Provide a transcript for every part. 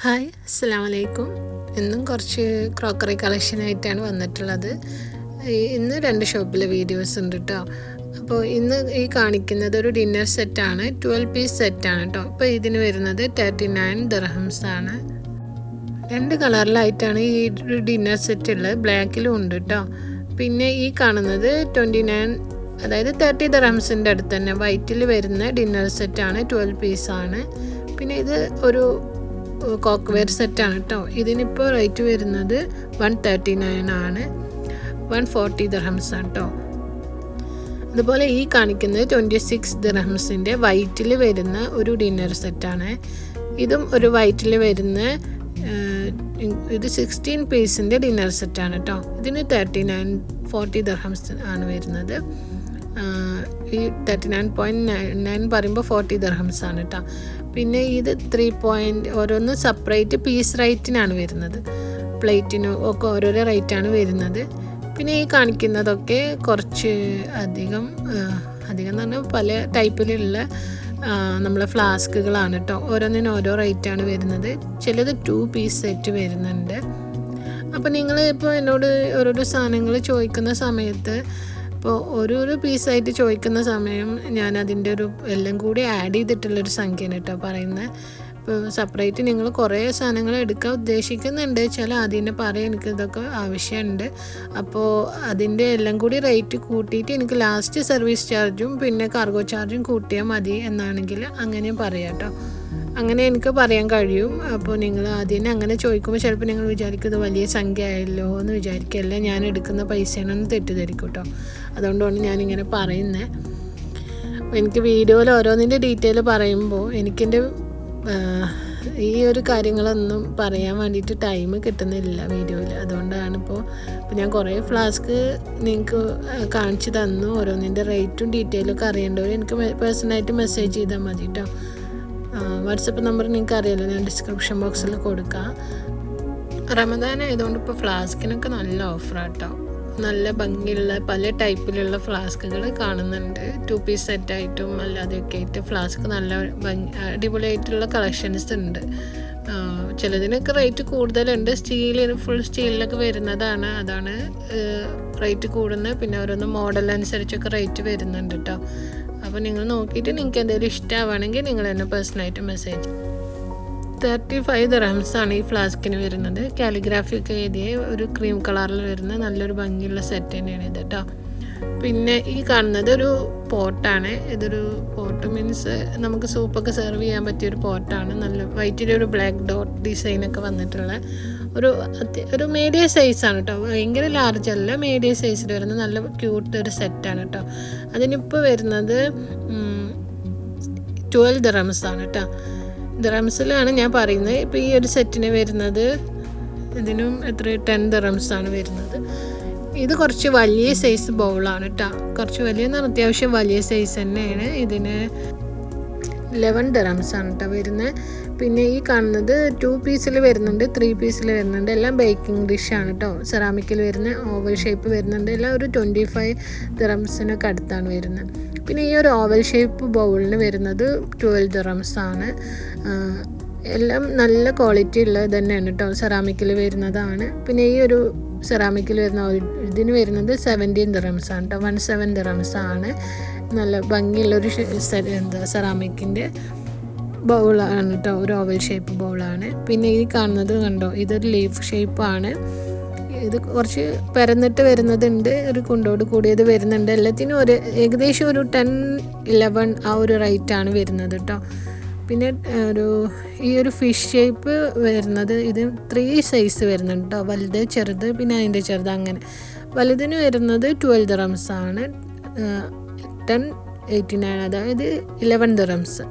Hi അസ്സാം വലൈക്കും ഇന്നും കുറച്ച് ക്രോക്കറി കളക്ഷനായിട്ടാണ് വന്നിട്ടുള്ളത്. ഇന്ന് രണ്ട് ഷോപ്പിലെ വീഡിയോസ് ഉണ്ട് കേട്ടോ അപ്പോൾ ഇന്ന് ഈ കാണിക്കുന്നത് ഒരു ഡിന്നർ സെറ്റാണ് ട്വൽവ് പീസ് സെറ്റാണ് കേട്ടോ അപ്പോൾ ഇതിന് വരുന്നത് തേർട്ടി നയൻ ദർഹംസ് ആണ്. രണ്ട് കളറിലായിട്ടാണ് ഈ ഒരു ഡിന്നർ സെറ്റ് ഉള്ളത്. ബ്ലാക്കിലും ഉണ്ട് കേട്ടോ പിന്നെ ഈ കാണുന്നത് ട്വന്റി നയൻ അതായത് തേർട്ടി ദർഹംസിന്റെ അടുത്ത് തന്നെ. വൈറ്റിൽ വരുന്ന ഡിന്നർ സെറ്റാണ് ട്വൽവ് പീസാണ് പിന്നെ ഇത് ഒരു കോക്ക് വെയർ സെറ്റാണ് കേട്ടോ ഇതിനിപ്പോൾ റേറ്റ് വരുന്നത് വൺ തേർട്ടി നയൻ ആണ്. വൺ ഫോർട്ടി ദർഹംസ് കേട്ടോ അതുപോലെ ഈ കാണിക്കുന്നത് ട്വന്റി സിക്സ് ദിർഹംസിന്റെ വൈറ്റിൽ വരുന്ന ഒരു ഡിന്നർ സെറ്റാണ്. ഇതും ഒരു വൈറ്റിൽ വരുന്ന ഇത് സിക്സ്റ്റീൻ പീസിന്റെ ഡിന്നർ സെറ്റാണ് കേട്ടോ ഇതിന് തേർട്ടി നയൻ ഫോർട്ടി ദർഹംസ് ആണ് വരുന്നത്. ഈ thirty nine point nine nine പറയുമ്പോൾ ഫോർട്ടി ദർഹംസ് ആണ് കേട്ടോ പിന്നെ ഇത് ത്രീ പോയിന്റ് ഓരോന്ന് സെപ്പറേറ്റ് പീസ് റേറ്റിനാണ് വരുന്നത്. പ്ലേറ്റിനും ഒക്കെ ഓരോരോ റേറ്റാണ് വരുന്നത്. പിന്നെ ഈ കാണിക്കുന്നതൊക്കെ കുറച്ച് അധികം അധികം എന്ന് പറഞ്ഞാൽ പല ടൈപ്പിലുള്ള നമ്മളെ ഫ്ലാസ്കുകളാണ് കേട്ടോ ഓരോന്നിനും ഓരോ റേറ്റാണ് വരുന്നത്. ചിലത് ടു പീസ് സെറ്റ് വരുന്നുണ്ട്. അപ്പോൾ നിങ്ങൾ ഇപ്പോൾ എന്നോട് ഓരോരോ സാധനങ്ങൾ ചോദിക്കുന്ന സമയത്ത് ഇപ്പോൾ ഓരോരോ പീസായിട്ട് ചോദിക്കുന്ന സമയം ഞാൻ അതിന്റെ ഒരു എല്ലാം കൂടി ആഡ് ചെയ്തിട്ടുള്ളൊരു സംഖ്യയാണ് കേട്ടോ പറയുന്നത് ഇപ്പോൾ സെപ്പറേറ്റ് നിങ്ങൾ കുറേ സാധനങ്ങൾ എടുക്കാൻ ഉദ്ദേശിക്കുന്നുണ്ട്. വെച്ചാൽ ആദ്യം തന്നെ പറയാം എനിക്ക് ഇതൊക്കെ ആവശ്യമുണ്ട്. അപ്പോൾ അതിന്റെ എല്ലാം കൂടി റേറ്റ് കൂട്ടിയിട്ട് എനിക്ക് ലാസ്റ്റ് സർവീസ് ചാർജും പിന്നെ കാർഗോ ചാർജും കൂട്ടിയാൽ മതി എന്നാണെങ്കിൽ അങ്ങനെയും പറയാം കേട്ടോ അങ്ങനെ എനിക്ക് പറയാൻ കഴിയും. അപ്പോൾ നിങ്ങൾ ആദ്യം അങ്ങനെ ചോദിക്കുമ്പോൾ ചിലപ്പോൾ നിങ്ങൾ വിചാരിക്കും ഇത് വലിയ സംഖ്യ ആയല്ലോ എന്ന് വിചാരിക്കല്ല. ഞാൻ എടുക്കുന്ന പൈസയാണെന്ന് തെറ്റിദ്ധരിക്കും കേട്ടോ അതുകൊണ്ടാണ് ഞാനിങ്ങനെ പറയുന്നത് അപ്പോൾ എനിക്ക് വീഡിയോയിൽ ഓരോന്നിന്റെ ഡീറ്റെയിൽ പറയുമ്പോൾ എനിക്കെന്റെ ഈ ഒരു കാര്യങ്ങളൊന്നും പറയാൻ വേണ്ടിയിട്ട് ടൈം കിട്ടുന്നില്ല വീഡിയോയിൽ. അതുകൊണ്ടാണ് ഇപ്പോൾ ഞാൻ കുറേ ഫ്ലാസ്ക് നിങ്ങൾക്ക് കാണിച്ചു തന്നു. ഓരോന്നിന്റെ റേറ്റും ഡീറ്റെയിലും ഒക്കെ അറിയേണ്ടവർ എനിക്ക് പേഴ്സണലായിട്ട് മെസ്സേജ് ചെയ്താൽ മതി കേട്ടോ വാട്സപ്പ് നമ്പർ നിങ്ങൾക്ക് അറിയാലോ ഞാൻ ഡിസ്ക്രിപ്ഷൻ ബോക്സിൽ കൊടുക്കാം. റമദാൻ ആയതുകൊണ്ട് ഇപ്പോൾ ഫ്ലാസ്കിനൊക്കെ നല്ല ഓഫറാണ് കേട്ടോ നല്ല ഭംഗിയുള്ള പല ടൈപ്പിലുള്ള ഫ്ലാസ്കുകൾ കാണുന്നുണ്ട്. ടു പീസ് സെറ്റായിട്ടും അല്ലാതെയൊക്കെ ആയിട്ട് ഫ്ലാസ്ക് നല്ല ഭംഗി അടിപൊളിയായിട്ടുള്ള കളക്ഷൻസ് ഉണ്ട്. ചിലതിനൊക്കെ റേറ്റ് കൂടുതലുണ്ട്. സ്റ്റീൽ ഫുൾ സ്റ്റീലിലൊക്കെ വരുന്നതാണ്. അതാണ് റേറ്റ് കൂടുന്നത്. പിന്നെ ഓരോന്ന് മോഡൽ അനുസരിച്ചൊക്കെ റേറ്റ് വരുന്നുണ്ട് കേട്ടോ അപ്പോൾ നിങ്ങൾ നോക്കിയിട്ട് നിങ്ങൾക്ക് എന്തെങ്കിലും ഇഷ്ടമാവുകയാണെങ്കിൽ നിങ്ങൾ എന്നെ പേഴ്സണലായിട്ട് മെസ്സേജ് തേർട്ടി ഫൈവ് ദറംസ് ആണ് ഈ ഫ്ലാസ്കിന് വരുന്നത്. കാലിഗ്രാഫി ഒക്കെ എഴുതിയ ഒരു ക്രീം കളറിൽ വരുന്ന നല്ലൊരു ഭംഗിയുള്ള സെറ്റ് തന്നെയാണ് ഇത് കേട്ടോ പിന്നെ ഈ കാണുന്നത് ഒരു പോട്ടാണ് ഇതൊരു പോട്ട് മീൻസ് നമുക്ക് സൂപ്പൊക്കെ സെർവ് ചെയ്യാൻ പറ്റിയ ഒരു പോട്ടാണ് നല്ല വൈറ്റിലൊരു ബ്ലാക്ക് ഡോട്ട് ഡിസൈനൊക്കെ വന്നിട്ടുള്ള ഒരു ഒരു മീഡിയം സൈസാണ് കേട്ടോ ഭയങ്കര ലാർജ് അല്ല മീഡിയം സൈസിൽ വരുന്ന നല്ല ക്യൂട്ട് ഒരു സെറ്റാണ് കേട്ടോ അതിനിപ്പോൾ വരുന്നത് ട്വൽവ് ദ്രംസ് ആണ് കേട്ടോ ദ്രംസിലാണ് ഞാൻ പറയുന്നത്. ഇപ്പോൾ ഈ ഒരു സെറ്റിന് വരുന്നത് ഇതിനും എത്ര ടെൻ ദ്രംസ് ആണ് വരുന്നത്. ഇത് കുറച്ച് വലിയ സൈസ് ബൗളാണ് കേട്ടോ കുറച്ച് വലിയ അത്യാവശ്യം വലിയ സൈസ് തന്നെയാണ്. ഇതിന് ലെവൻ ഡറംസ് ആണ് കേട്ടോ വരുന്നത്. പിന്നെ ഈ കാണുന്നത് ടു പീസിൽ വരുന്നുണ്ട് ത്രീ പീസിൽ വരുന്നുണ്ട്. എല്ലാം ബേക്കിംഗ് ഡിഷാണ് കേട്ടോ സെറാമിക്കിൽ വരുന്ന ഓവൽ ഷേപ്പ് വരുന്നുണ്ട്. എല്ലാം ഒരു ട്വന്റി ഫൈവ് ദിറംസിനൊക്കെ അടുത്താണ് വരുന്നത്. പിന്നെ ഈ ഒരു ഓവൽ ഷേപ്പ് ബൗളിന് വരുന്നത് ട്വൽവ് ദിറംസ് ആണ്. എല്ലാം നല്ല ക്വാളിറ്റി ഉള്ളത് തന്നെയാണ് കേട്ടോ സെറാമിക്കിൽ വരുന്നതാണ്. പിന്നെ ഈ ഒരു സെറാമിക്കിൽ വരുന്ന ഇതിന് വരുന്നത് സെവന്റീൻ ദിറംസ് ആണ് കേട്ടോ വൺ സെവൻ ദിറംസ് ആണ്. നല്ല ഭംഗിയുള്ളൊരു എന്താ സെറാമിക്കിന്റെ ബൗളാണ് കേട്ടോ ഒരു ഓവൽ ഷേപ്പ് ബൗളാണ്. പിന്നെ ഈ കാണുന്നത് കണ്ടോ ഇതൊരു ലീഫ് ഷേപ്പാണ്. ഇത് കുറച്ച് പരന്നിട്ട് വരുന്നതുണ്ട് ഒരു കുണ്ടോട് കൂടിയത് വരുന്നുണ്ട്. എല്ലാത്തിനും ഒരു ഏകദേശം ഒരു ടെൻ ഇലവൻ ആ ഒരു റേറ്റാണ് വരുന്നത് കേട്ടോ. പിന്നെ ഒരു ഈ ഒരു ഫിഷ് ഷേപ്പ് വരുന്നത് ഇത് ത്രീ സൈസ് വരുന്നുണ്ട് കേട്ടോ. വലുത് ചെറുത് പിന്നെ അതിന്റെ ചെറുത് അങ്ങനെ. വലുതിന് വരുന്നത് ട്വൽവ് ദിറംസ് ആണ് ടെൻ എയ്റ്റി നയൻ അതായത് ഇലവൻ ദിറംസ്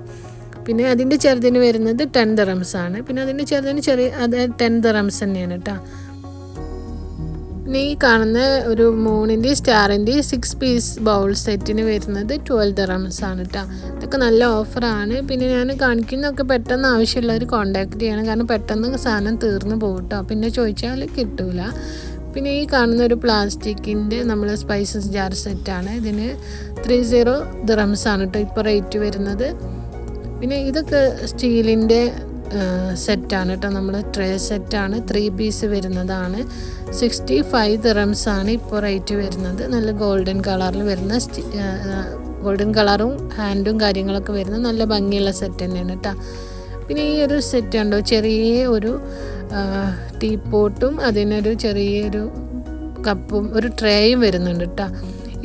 പിന്നെ അതിന്റെ ചെറുതിന് വരുന്നത് ടെൻ ദറംസ് ആണ്. പിന്നെ അതിന്റെ ചെറുതിന് ചെറിയ അത് ടെൻ ദറംസ് തന്നെയാണ് കേട്ടോ പിന്നെ ഈ കാണുന്ന ഒരു മൂണിന്റെ സ്റ്റാറിന്റെ സിക്സ് പീസ് ബൗൾ സെറ്റിന് വരുന്നത് ട്വൽവ് ദറംസ് ആണ് കേട്ടോ ഇതൊക്കെ നല്ല ഓഫറാണ് പിന്നെ ഞാൻ കാണിക്കുന്നൊക്കെ പെട്ടെന്ന് ആവശ്യമുള്ളവർ കോൺടാക്ട് ചെയ്യണം. കാരണം പെട്ടെന്ന് സാധനം തീർന്നു പോകും കേട്ടോ പിന്നെ ചോദിച്ചാൽ കിട്ടൂല. പിന്നെ ഈ കാണുന്ന ഒരു പ്ലാസ്റ്റിക്കിന്റെ നമ്മൾ സ്പൈസസ് ജാർ സെറ്റാണ് ഇതിന് ത്രീ സീറോ ദറംസ് ആണ് കേട്ടോ ഇപ്പോൾ റേറ്റ് വരുന്നത്. പിന്നെ ഇതൊക്കെ സ്റ്റീലിന്റെ സെറ്റാണ് കേട്ടോ. നമ്മൾ ട്രേ സെറ്റാണ്. ത്രീ പീസ് വരുന്നതാണ്. സിക്സ്റ്റി ഫൈവ് ദിറംസ് ആണ് ഇപ്പോൾ റേറ്റ് വരുന്നത്. നല്ല ഗോൾഡൻ കളറിൽ വരുന്ന ഗോൾഡൻ കളറും ഹാൻഡും കാര്യങ്ങളൊക്കെ വരുന്ന നല്ല ഭംഗിയുള്ള സെറ്റ് തന്നെയാണ് കേട്ടോ. പിന്നെ ഈ ഒരു സെറ്റ് ഉണ്ടോ ചെറിയ ഒരു ടീ പോട്ടും അതിനൊരു ചെറിയൊരു കപ്പും ഒരു ട്രേയും വരുന്നുണ്ട് കേട്ടോ.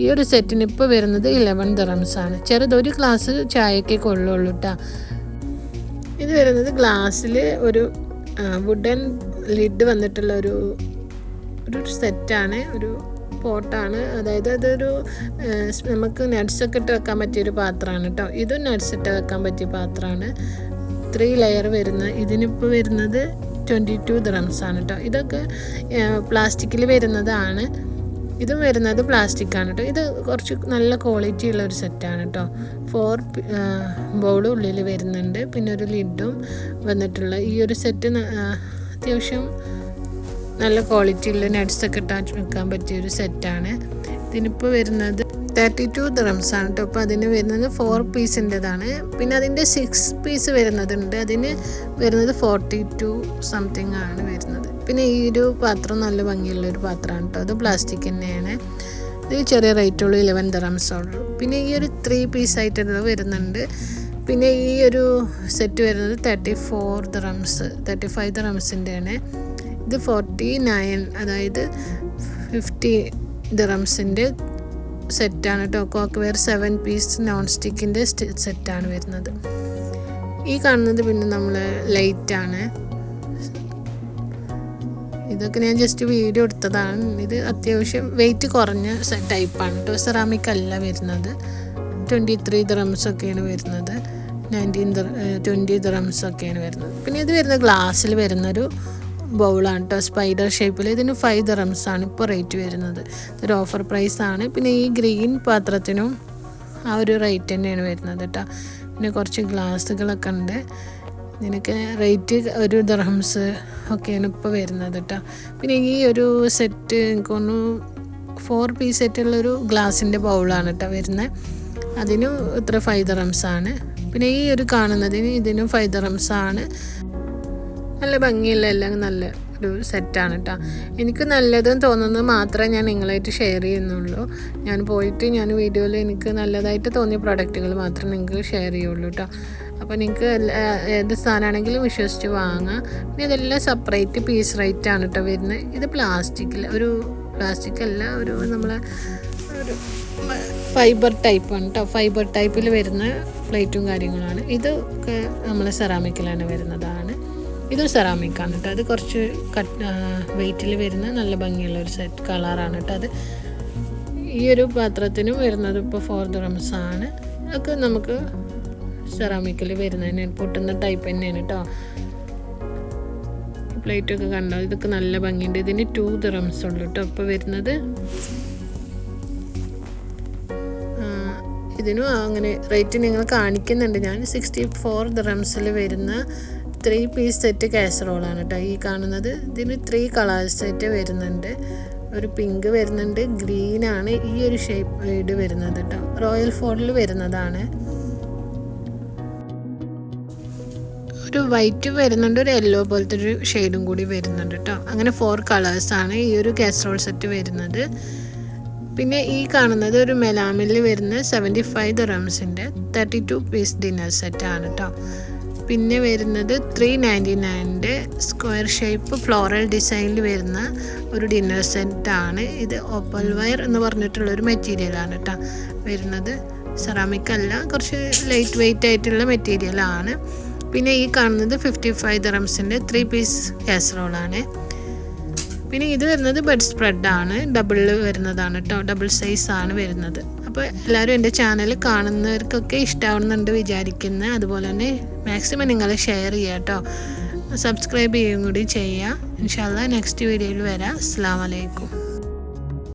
ഈ ഒരു സെറ്റിന് ഇപ്പോൾ വരുന്നത് ഇലവൻ ദിറംസ് ആണ്. ചെറുതൊരു ഗ്ലാസ് ചായക്കെ കൊള്ളുള്ളൂ കേട്ടോ ഇത് വരുന്നത് ഗ്ലാസ്സിൽ ഒരു വുഡൻ ലിഡ് വന്നിട്ടുള്ള ഒരു ഒരു സെറ്റാണ് ഒരു പോട്ടാണ് അതായത് അതൊരു നമുക്ക് നട്ട്സൊക്കെ ഇട്ട് വെക്കാൻ പറ്റിയൊരു പാത്രമാണ് കേട്ടോ ഇതും നട്ട്സ് ഇട്ട് വെക്കാൻ പറ്റിയ പാത്രമാണ്. ത്രീ ലെയർ വരുന്ന ഇതിനിപ്പോൾ വരുന്നത് ട്വന്റി ടു ദ്രംസ് ആണ് കേട്ടോ ഇതൊക്കെ പ്ലാസ്റ്റിക്കിൽ വരുന്നതാണ്. ഇതും വരുന്നത് പ്ലാസ്റ്റിക് ആണ് കേട്ടോ ഇത് കുറച്ച് നല്ല ക്വാളിറ്റി ഉള്ള ഒരു സെറ്റാണ് കേട്ടോ ഫോർ ബൗൾ ഉള്ളിൽ വരുന്നുണ്ട്. പിന്നെ ഒരു ലിഡും വന്നിട്ടുള്ള ഈ ഒരു സെറ്റ് അത്യാവശ്യം നല്ല ക്വാളിറ്റി ഉള്ള നട്ട്സൊക്കെ ഇട്ടാൻ വെക്കാൻ പറ്റിയ ഒരു സെറ്റാണ് ഇതിനിപ്പോൾ വരുന്നത് തേർട്ടി ടു ദ്രംസ് ആണ് കേട്ടോ അപ്പോൾ അതിന് വരുന്നത് ഫോർ പീസിന്റെതാണ് പിന്നെ അതിന്റെ സിക്സ് പീസ് വരുന്നതുണ്ട് അതിന് വരുന്നത് ഫോർട്ടി ടു സംതിങ് ആണ് വരുന്നത്. പിന്നെ ഈ ഒരു പാത്രം നല്ല ഭംഗിയുള്ള ഒരു പാത്രമാണ് കേട്ടോ അത് പ്ലാസ്റ്റിക് തന്നെയാണ്. ഇത് ചെറിയ റേറ്റ് ഉള്ളൂ ഇലവൻ ദറംസ് ഉള്ളൂ. പിന്നെ ഈ ഒരു ത്രീ പീസ് ആയിട്ടുള്ളത് വരുന്നുണ്ട്. പിന്നെ ഈ ഒരു സെറ്റ് വരുന്നത് thirty four dirhams thirty five ദറംസിന്റെയാണ് ഇത് ഫോർട്ടി നയൻ അതായത് ഫിഫ്റ്റി ദറംസിന്റെ സെറ്റാണ് കേട്ടോ cookware seven piece non സ്റ്റിക്കിന്റെ സെറ്റാണ് വരുന്നത്. ഈ കാണുന്നത് പിന്നെ നമ്മൾ ലൈറ്റാണ് ഇതൊക്കെ ഞാൻ ജസ്റ്റ് വീഡിയോ എടുത്തതാണ്. ഇത് അത്യാവശ്യം വെയിറ്റ് കുറഞ്ഞ ടൈപ്പാണ് കേട്ടോ സെറാമിക് അല്ല വരുന്നത്. ട്വന്റി ത്രീ ദ്രംസ് ഒക്കെയാണ് വരുന്നത്. നയന്റീൻ ട്വന്റി ദ്രംസ് ഒക്കെയാണ് വരുന്നത്. പിന്നെ ഇത് വരുന്ന ഗ്ലാസ്സിൽ വരുന്നൊരു ബൗളാണ് കേട്ടോ സ്പൈഡർ ഷേപ്പിൽ ഇതിന് ഫൈവ് ദ്രംസ് ആണ് ഇപ്പോൾ റേറ്റ് വരുന്നത്. ഇതൊരു ഓഫർ പ്രൈസ് ആണ്. പിന്നെ ഈ ഗ്രീൻ പാത്രത്തിനും ആ ഒരു റേറ്റ് തന്നെയാണ് വരുന്നത് കേട്ടോ പിന്നെ കുറച്ച് ഗ്ലാസ്സുകളൊക്കെ ഉണ്ട്. ഇതിനൊക്കെ റേറ്റ് ഒരു ദർഹംസ് ഒക്കെയാണ് ഇപ്പോൾ വരുന്നത് കേട്ടോ പിന്നെ ഈ ഒരു സെറ്റ് എനിക്കൊന്ന് ഫോർ പീസ് സെറ്റുള്ളൊരു ഗ്ലാസിന്റെ ബൗളാണ് കേട്ടോ വരുന്നത് അതിനും ഇത്ര ഫൈവ് ദർഹംസ് ആണ്. പിന്നെ ഈ ഒരു കാണുന്നതിന് ഇതിനും ഫൈവ് ദർഹംസ് ആണ്. നല്ല ഭംഗിയുള്ള എല്ലാം നല്ല ഒരു സെറ്റാണ് കേട്ടോ എനിക്ക് നല്ലതെന്ന് തോന്നുന്നത് മാത്രമേ ഞാൻ നിങ്ങളായിട്ട് ഷെയർ ചെയ്യുന്നുള്ളൂ. ഞാൻ പോയിട്ട് ഞാൻ വീഡിയോയിൽ എനിക്ക് നല്ലതായിട്ട് തോന്നിയ പ്രോഡക്റ്റുകൾ മാത്രമേ നിങ്ങൾക്ക് ഷെയർ ചെയ്യുള്ളൂ കേട്ടോ അപ്പോൾ നിങ്ങൾക്ക് ഏത് സാധനമാണെങ്കിലും വിശ്വസിച്ച് വാങ്ങാം. പിന്നെ ഇതെല്ലാം സെപ്പറേറ്റ് പീസ് റേറ്റ് ആണ് കേട്ടോ വരുന്നത് ഇത് പ്ലാസ്റ്റിക്കിൽ ഒരു പ്ലാസ്റ്റിക് അല്ല ഒരു നമ്മളെ ഒരു ഫൈബർ ടൈപ്പാണ് കേട്ടോ ഫൈബർ ടൈപ്പിൽ വരുന്ന പ്ലേറ്റും കാര്യങ്ങളാണ്. ഇതൊക്കെ നമ്മളെ സെറാമിക്കിലാണ് വരുന്നതാണ്. ഇതും സെറാമിക്കാണ് കേട്ടോ അത് കുറച്ച് കട്ട് വെയിറ്റിൽ വരുന്ന നല്ല ഭംഗിയുള്ള ഒരു സെറ്റ് കളറാണ് കേട്ടോ അത്. ഈ ഒരു പാത്രത്തിനും വരുന്നത് ഇപ്പോൾ ഫോർ ദ്രംസ് ആണ്. അതൊക്കെ നമുക്ക് സെറാമിക്കിൽ വരുന്നതിന് പൊട്ടുന്ന ടൈപ്പ് തന്നെയാണ് കേട്ടോ പ്ലേറ്റൊക്കെ കണ്ടോ? ഇതൊക്കെ നല്ല ഭംഗിയുണ്ട്. ഇതിന് ടു ദ്രംസ് ഉള്ളു കേട്ടോ ഇപ്പോൾ വരുന്നത് ഇതിനും അങ്ങനെ റേറ്റ് നിങ്ങൾ കാണിക്കുന്നുണ്ട്. ഞാൻ സിക്സ്റ്റി ഫോർ ദ്രംസിൽ വരുന്ന ത്രീ പീസ് സെറ്റ് കാസറോളാണ് കേട്ടോ ഈ കാണുന്നത്. ഇതിന് ത്രീ കളേഴ്സ് സെറ്റ് വരുന്നുണ്ട്. ഒരു പിങ്ക് വരുന്നുണ്ട്. ഗ്രീനാണ് ഈ ഒരു ഷേപ്പ് വരുന്നത് കേട്ടോ റോയൽ ഫോണിൽ വരുന്നതാണ്. ഒരു വൈറ്റ് വരുന്നുണ്ട് ഒരു യെല്ലോ പോലത്തെ ഒരു ഷെയ്ഡും കൂടി വരുന്നുണ്ട് കേട്ടോ അങ്ങനെ ഫോർ കളേഴ്സാണ് ഈ ഒരു കാസറോൾ സെറ്റ് വരുന്നത്. പിന്നെ ഈ കാണുന്നത് ഒരു മെലാമിൽ വരുന്ന സെവന്റി ഫൈവ് ദറംസിന്റെ തേർട്ടി ടു പീസ് ഡിന്നർ സെറ്റാണ് കേട്ടോ പിന്നെ വരുന്നത് ത്രീ നയന്റി നയന്റെ സ്ക്വയർ ഷേപ്പ് ഫ്ലോറൽ ഡിസൈനിൽ വരുന്ന ഒരു ഡിന്നർ സെറ്റാണ് ഇത് ഓപ്പൽ വയർ എന്ന് പറഞ്ഞിട്ടുള്ള ഒരു മെറ്റീരിയലാണ് കേട്ടോ വരുന്നത് സെറാമിക് അല്ല കുറച്ച് ലൈറ്റ് വെയിറ്റ് ആയിട്ടുള്ള മെറ്റീരിയലാണ് പിന്നെ ഈ കാണുന്നത് ഫിഫ്റ്റി ഫൈവ് ദറംസിന്റെ ത്രീ പീസ് കാസറോളാണ് പിന്നെ ഇത് വരുന്നത് ബെഡ് സ്പ്രെഡാണ് ഡബിൾ വരുന്നതാണ് കേട്ടോ ഡബിൾ സൈസ് ആണ് വരുന്നത്. അപ്പോൾ എല്ലാവരും എന്റെ ചാനൽ കാണുന്നവർക്കൊക്കെ ഇഷ്ടമാവുന്നുണ്ട് വിചാരിക്കുന്നത് അതുപോലെ തന്നെ മാക്സിമം നിങ്ങൾ ഷെയർ ചെയ്യുക കേട്ടോ സബ്സ്ക്രൈബ് ചെയ്യുകയും കൂടി ചെയ്യുക ഇൻഷാല്ല നെക്സ്റ്റ് വീഡിയോയിൽ വരാം. അസ്സാം വലൈക്കും